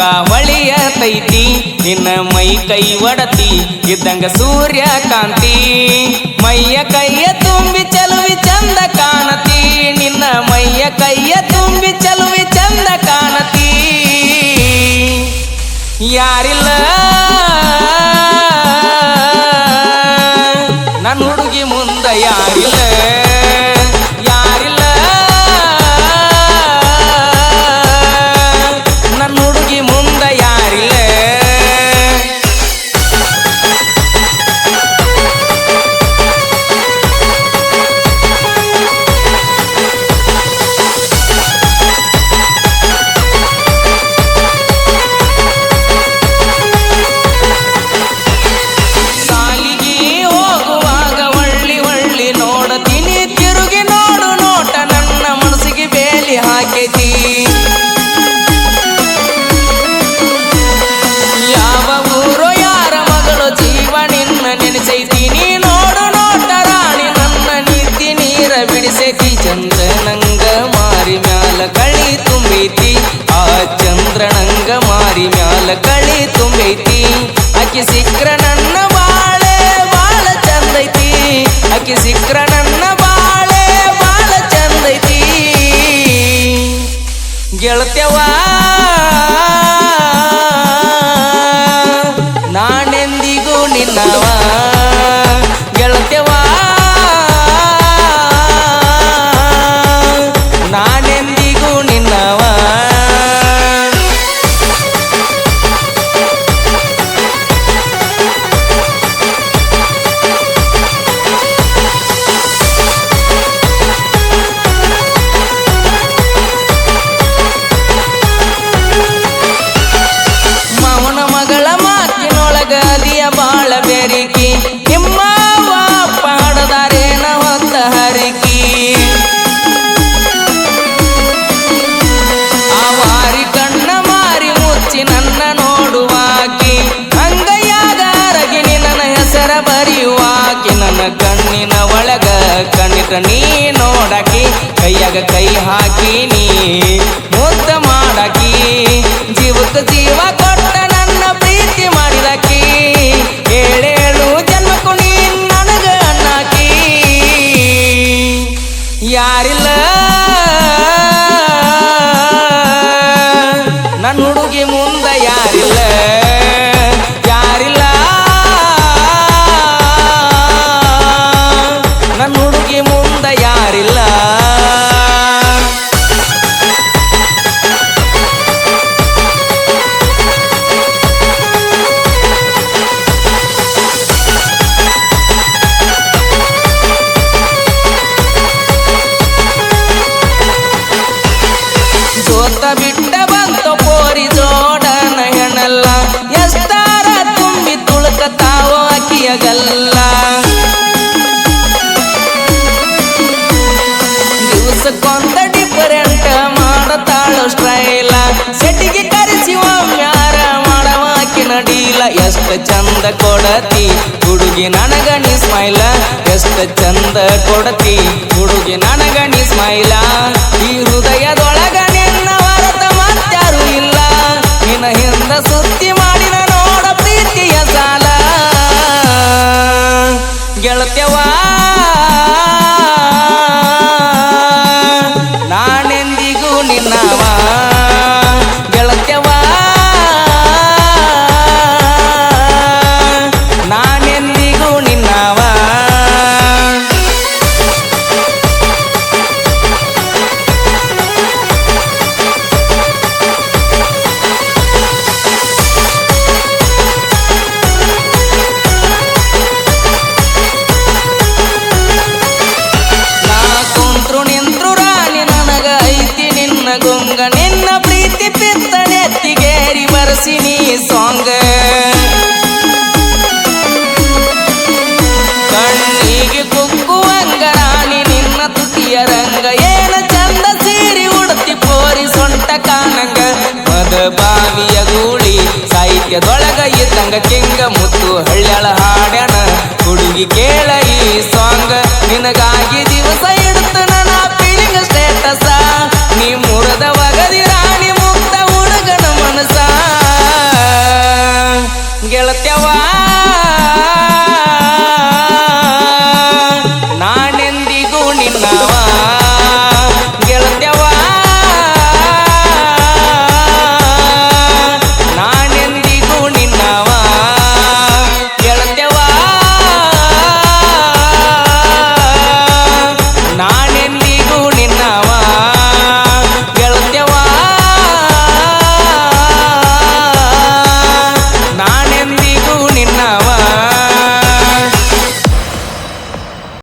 ಚಂದ್ರನ ತೈತಿ, ನಿನ್ನ ಮೈ ಕೈ ಒಡತಿ, ಇದ್ದಂಗ ಸೂರ್ಯ ಕಾಂತಿ. ಮೈಯ ಕೈಯ ತುಂಬಿ ಚಲುವಿ ಚಂದ ಕಾಣತಿ, ನಿನ್ನ ಮೈಯ ಕೈಯ ತುಂಬಿ ಚಲುವಿ ಚಂದ ಕಾಣತಿ. ಯಾರಿಲ್ಲ ಬಿಡಿಸೈತಿ ಚಂದ್ರನಂಗ ಮಾರಿ ಮ್ಯಾಲ ಕಳಿ ತುಂಬೈತಿ. ಆ ಚಂದ್ರನಂಗ ಮಾರಿ ಮ್ಯಾಲ ಕಳಿ ತುಂಬೈತಿ. ಅಕ್ಕಿ ಸಿಕ್ರ ನನ್ನ ಬಾಳೆ ಬಾಳ ಚಂದೈತಿ. ಅಕ್ಕಿ ಸಿಕ್ರ ನನ್ನ ಬಾಳೆ ಬಾಳ ಚಂದೈತಿ. ಗೆಳತ್ಯವ ನಾನೆಂದಿಗೂ ನಿನ್ನವ ಕಣ್ಣಿಟ ನೀ ನೋಡಾಕಿ, ಕೈಯಾಗ ಕೈ ಹಾಕಿ ನೀ ಮುದ್ದ ಮಾಡಾಕಿ. ಜೀವಕ್ಕೆ ಜೀವ ಕೊಟ್ಟ ನನ್ನ ಪ್ರೀತಿ ಮಾಡಿದಾಕಿ. ಏಳೇಳು ಜನ್ಮಕ್ಕೂ ನೀ ನನಗ ಅಣ್ಣಾಕಿ ಯಾರಿಲ್ಲ? ನನ್ನ ಹುಡುಗಿ ಜೋತ ಬಿಟ್ಟ ಬಂತ ಪೋರಿ ಜೋಡನ ಹೆಣಲ್ಲ. ಎಷ್ಟಾರ ತುಂಬಿ ತುಳುಕತಾವ ಅಕ್ಕಿಯಗಲ್ಲ. ದಿವಸಕ್ಕೊಂದ ಡಿಫರೆಂಟ್ ಮಾಡತಾಳು ಸ್ಟ್ರೈಲ ಸೆಟಿಗೆ ಕರೆಸಿ ಯಾರ ಮಾಡವಾಕಿ ನಡೀಲ ಎಷ್ಟ ಚಂದ ಕೊಡತಿ ಹುಡುಗಿ ನನಗ ನೀ ಸ್ಮೈಲ. ಎಷ್ಟ ಚಂದ ಕೊಡತಿ ಹುಡುಗಿ ನನಗ ನೀ ಸ್ಮೈಲ. ಈ ಹೃದಯದೊಳಗ ನಿನ್ನ ಹಿಂದ ಸುತ್ತಿ ಮಾಡಿನ ನೋಡ ಪ್ರೀತಿಯ ಸಾಲ. ಗೆಳತ್ಯವಾ ನಾನೆಂದಿಗೂ ನಿನ್ನವ? ನೀ ಸಾಂಗ ಕಣ್ಣಿಗೆ ಕುಕ್ಕುವಂಗ ರಾಣಿ ನಿನ್ನ ತುಟಿಯ ರಂಗ. ಏನ ಚಂದ ಸೀರಿ ಉಡ್ತಿ ಪೋರಿ ಸೊಂಟ ಕಾನಂಗ ಮದ ಬಾವಿಯ ಗೂಳಿ ಸಾಹಿತ್ಯದೊಳಗ ಇದ್ದಂಗ ಕಿಂಗ ಮುತ್ತು ಹಳ್ಳ್ಯಾಳ ಹಾಡ್ಯಾಣ ಹುಡುಗಿ ಕೇಳ ಈ ಸಾಂಗ್ ನಿನಗಾಗಿ ದಿವಸ agua.